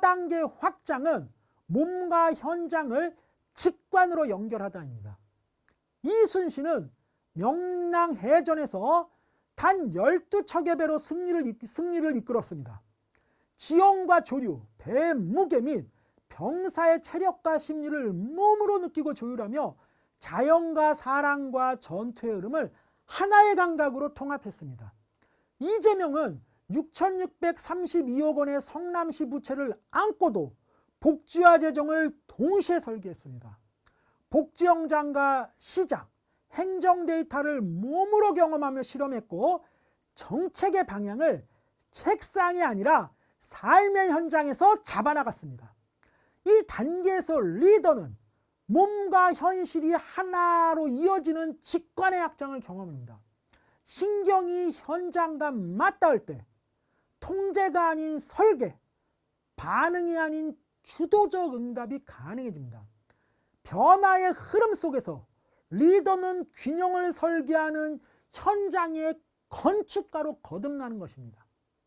4단계 확장은 몸과 현장을 직관으로 연결하다입니다. 이순신은 명랑해전에서 단 12척의 배로 승리를, 이- 승리를 이끌었습니다. 지형과 조류, 배 무게 및 병사의 체력과 심리를 몸으로 느끼고 조율하며 자연과 사랑과 전투의 흐름을 하나의 감각으로 통합했습니다. 이재명은 6,632억 원의 성남시 부채를 안고도 복지와 재정을 동시에 설계했습니다. 복지영 장과 시장, 행정 데이터를 몸으로 경험하며 실험했고 정책의 방향을 책상이 아니라 삶의 현장에서 잡아나갔습니다. 이 단계에서 리더는 몸과 현실이 하나로 이어지는 직관의 확장을 경험합니다. 신경이 현장과 맞닿을 때 통제가 아닌 설계, 반응이 아닌 주도적 응답이 가능해집니다. 변화의 흐름 속에서 리더는 균형을 설계하는 현장의 건축가로 거듭나는 것입니다.